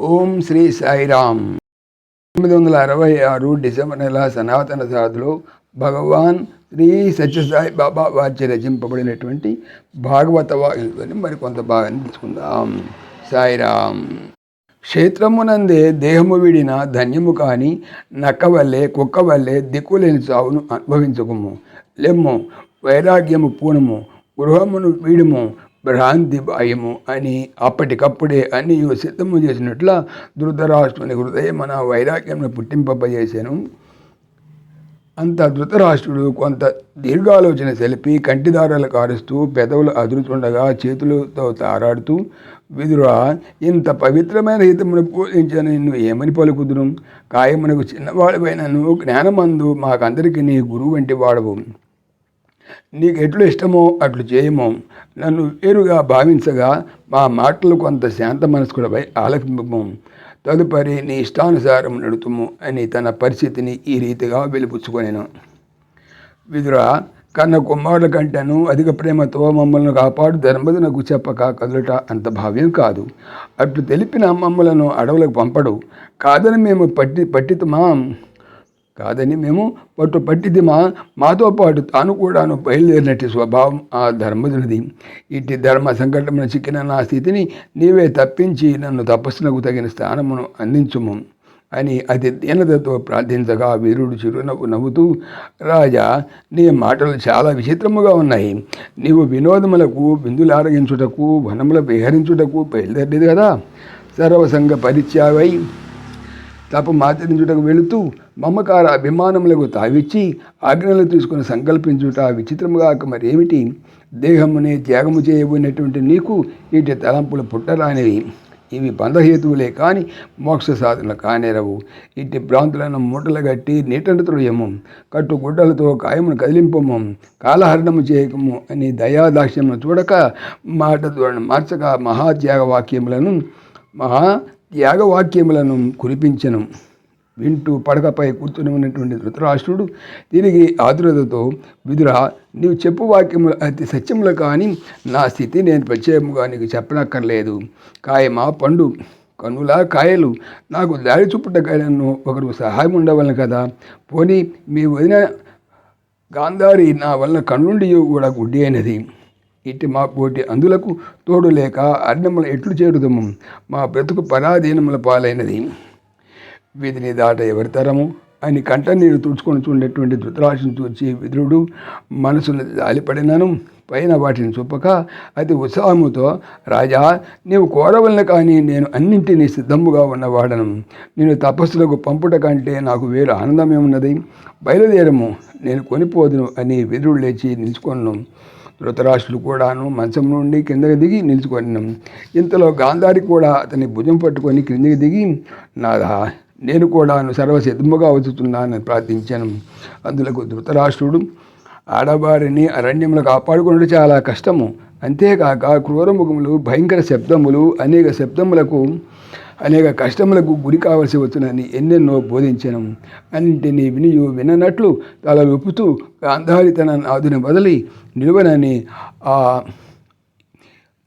ఓం శ్రీ సాయిరామ్. తొమ్మిది వందల అరవై ఆరు డిసెంబర్ నెల సనాతన సాధులో భగవాన్ శ్రీ సత్యసాయి బాబా వారి రచింపబడినటువంటి భాగవత వాయుని మరి కొంత భాగాన్ని తీసుకుందాం సాయిరామ్. క్షేత్రమునందే దేహము విడిన ధన్యము కాని నక్క వల్లే కుక్క వల్లే దిక్కులేని చావును అనుభవించకము. లెమ్ము వైరాగ్యము పూనము గృహమును వీడుము భ్రాంతి భయము అని అప్పటికప్పుడే అన్ని సిద్ధము చేసినట్ల ధృతరాష్ట్రుని హృదయమన వైరాగ్యంను పుట్టింపజేశాను అంత ధృతరాష్ట్రుడు కొంత దీర్ఘాలోచన సెలిపి కంటిదారాలు కారుస్తూ పెదవులు అదురుతుండగా చేతులతో తారాడుతూ విదురా ఇంత పవిత్రమైన హితమును పూజించిన నిన్ను ఏమని పలుకుదును కాయమునకు చిన్నవాడిపైనను జ్ఞానమందు మాకందరికీ నీ గురువు వంటి వాడవు. నీకు ఎట్లు ఇష్టమో అట్లు చేయము. నన్ను వేరుగా భావించగా మా మాటలు కొంత శాంత మనస్కులపై ఆలకింపము. తదుపరి నీ ఇష్టానుసారం నడుతుము అని తన పరిస్థితిని ఈ రీతిగా వెలిపుచ్చుకొనేను. విదురా కన్న కుమారుల కంటేను అధిక ప్రేమతో మమ్మల్ని కాపాడు ధర్మదునకు చెప్పక కదులట అంత భావ్యం కాదు. అట్లు తెలిపిన మమ్మలను అడవులకు పంపడు. కాదని మేము పట్టి పట్టితమా. కాదని మేము పట్టు పట్టిది మా మాతో పాటు తాను కూడాను బయలుదేరినట్టు స్వభావం ఆ ధర్మదునిది. ఇట్టి ధర్మ సంకటమున చిక్కిన నా స్థితిని నీవే తప్పించి నన్ను తపస్సునకు తగిన స్థానమును అందించుము అని అతి దీనతతో ప్రార్థించగా వీరుడు చిరునవ్వు నవ్వుతూ రాజా నీ మాటలు చాలా విచిత్రముగా ఉన్నాయి. నీవు వినోదములకు బిందులారగించుటకు వనముల విహరించుటకు బయలుదేరలేదు కదా. సర్వసంగ పరిత్యాగై తప ఆచరించుటకు వెళుతూ మమకార అభిమానములకు తావిచ్చి ఆజ్ఞలు తీసుకుని సంకల్పించుట విచిత్రముగా మరేమిటి? దేహమునే త్యాగము చేయబోయినటువంటి నీకు ఇటు తలంపులు పుట్టరానివి. ఇవి బంధహేతువులే కాని మోక్ష సాధనలు కానేరవు. ఇట్టి భ్రాంతులను మూటలు కట్టి నీటను త్రుయము కట్టు గుడ్డలతో కాయమును కదిలింపము. కాలహరణము చేయకము అని దయాదాక్ష్యమును చూడక మాట మార్చక మహాత్యాగ వాక్యములను మహా యాగవాక్యములను కురిపించను. వింటూ పడకపై కూర్చుని ఉన్నటువంటి ధృతరాష్ట్రుడు తిరిగి ఆతురతతో విదురా నీవు చెప్పు వాక్యములు అతి సత్యములు కానీ నా స్థితి నేను ప్రత్యేకముగా నీకు చెప్పనక్కర్లేదు. కాయమా పండు కనులా కాయలు నాకు దారి చూపుటకైనను ఒకరు సహాయం ఉండవలను కదా. పోనీ మీ వదిన గాంధారి నా వలన కన్నుండి కూడా గుడ్డి అయినది. ఇట్టి మా పోటీ అందులకు తోడు లేక అర్ణములు ఎట్లు చేరుదము? మా బ్రతుకు పరాధీనముల పాలైనది. వీధిని దాట ఎవరి తరము? అని కంట నీరు తుడుచుకొని చూడేటువంటి ధృతరాశిని చూచి విదురుడు మనసును జాలిపడినను పైన వాటిని చూపక అతి ఉత్సాహముతో రాజా నీవు కోరవలన కానీ నేను అన్నింటినీ సిద్ధముగా ఉన్నవాడను. నేను తపస్సులకు పంపుట కంటే నాకు వేరు ఆనందమేమున్నది బయలుదేరము నేను కొనిపోదును అని విదురుడు లేచి నిలుచుకొను ధృతరాష్ట్రులు కూడాను మంచం నుండి కిందకి దిగి నిలుచుకొని ఇంతలో గాంధారి కూడా అతని భుజం పట్టుకొని క్రిందికి దిగి నాదా నేను కూడాను సర్వసిద్ధముగా వచ్చుతున్నానని ప్రార్థించాను. అందులకు ధృతరాష్ట్రుడు ఆడవారిని అరణ్యములు కాపాడుకున్నట్టు చాలా కష్టము. అంతేకాక క్రూరముఖములు భయంకర శబ్దములు అనేక శబ్దములకు అనేక కష్టములకు గురి కావలసి వచ్చునని ఎన్నెన్నో బోధించను అన్నింటినీ వినియు విననట్లు తల ఊపుతూ గాంధారి తన నాదుని వదిలి నిలువనని ఆ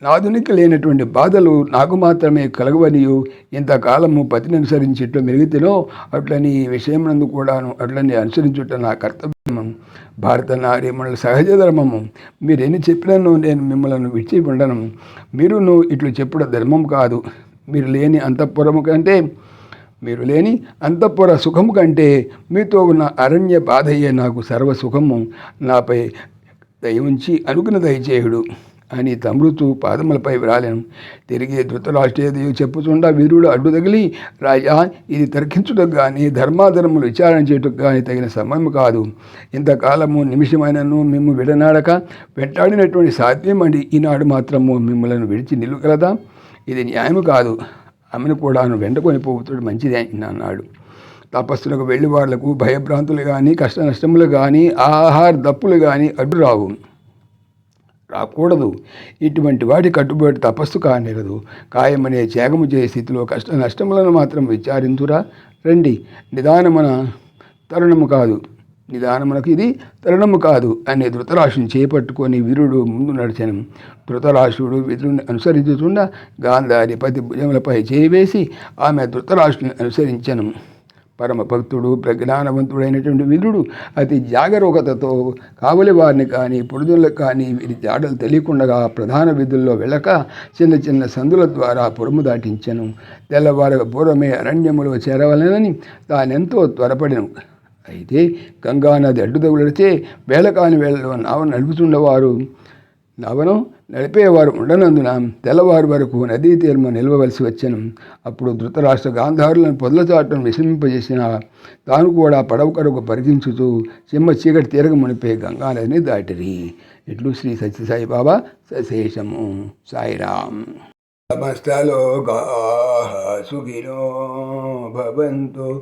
నాదునికి లేనటువంటి బాధలు నాకు మాత్రమే కలగవనియు. ఇంతకాలము పతిని అనుసరించేట్లు మెరుగుతినో అట్లని విషయమునందు కూడాను అట్లని అనుసరించుట నా కర్తవ్యం భారత నారీమణుల సహజ ధర్మము. మీరేని చెప్పినను నేను మిమ్మల్ని విడిచి ఉండను మీరును ఇట్లు చెప్పుడ ధర్మం కాదు. మీరు లేని అంతఃపురము కంటే మీరు లేని అంతఃపుర సుఖము కంటే మీతో ఉన్న అరణ్య బాధయ్యే నాకు సర్వ సుఖము నాపై దయ ఉంచి అనుకున్న దయచేయుడు అని తమృతు పాదములపై విరాలను. తిరిగి ధృతరాష్ట్రేదయు చెప్పుచుండా వీరుడు అడ్డు తగిలి రాజా ఇది తర్కించుటకు కానీ ధర్మాధర్మములు విచారణ చేయుటకు కానీ తగిన సమయం కాదు. ఇంతకాలము నిమిషమైనను మేము విడనాడక వెంటాడినటువంటి సాధ్యం అండి ఈనాడు మాత్రము మిమ్మల్ని విడిచి నిలుగలదా ఇది న్యాయము కాదు. ఆమెను కూడాను వెంటకొని పోతుడు మంచిది అన్నాడు. తపస్సులకు వెళ్ళి వాళ్ళకు భయభ్రాంతులు కానీ కష్ట నష్టములు కానీ ఆహార దప్పులు కానీ అడ్డు రావు. రాకూడదు. ఇటువంటి వాటి కట్టుబడి తపస్సు కానిరదు. కాయమనే త్యాగము చేసే స్థితిలో కష్ట నష్టములను మాత్రం విచారించురా. రండి. నిదానమున తరుణము కాదు. నిదానమునకు ఇది తరుణము కాదు అనే ధృతరాష్ట్రుని చేపట్టుకొని వీరుడు ముందు నడిచను. ధృతరాష్ట్రుడు విధుని అనుసరించుచుండ గాంధారి పతి భుజములపై చేయివేసి ఆమె ధృతరాష్ట్రుని అనుసరించను. పరమ భక్తుడు ప్రజ్ఞానవంతుడైనటువంటి వీరుడు అతి జాగరూకతతో కావలి వారిని కానీ పురుదులకు కానీ వీరి జాడలు తెలియకుండా ప్రధాన విధుల్లో వెళ్ళక చిన్న చిన్న సందుల ద్వారా పురము దాటించను. తెల్లవారు పూర్వమే అరణ్యములో చేరవలనని తానెంతో త్వరపడిను. అయితే గంగానది అడ్డు తగులడితే వేళ కాని వేళలో నావను నడుపుతుండవారు నావను నడిపేవారు ఉండనందున తెల్లవారు వరకు నదీ తీర్మ నిలవవలసి వచ్చాను. అప్పుడు ధృతరాష్ట్ర గాంధారులను పొదల చాటును విషమింపజేసిన తాను కూడా పడవ కరకు పరిగించుతూ సింహ చీకటి తీరగ మునిపే గంగానదిని దాటిరి. ఇట్లు శ్రీ సత్యసాయి బాబా సశేషము. సాయిరామ్. సమస్తలోకా సుఖినో భవంతు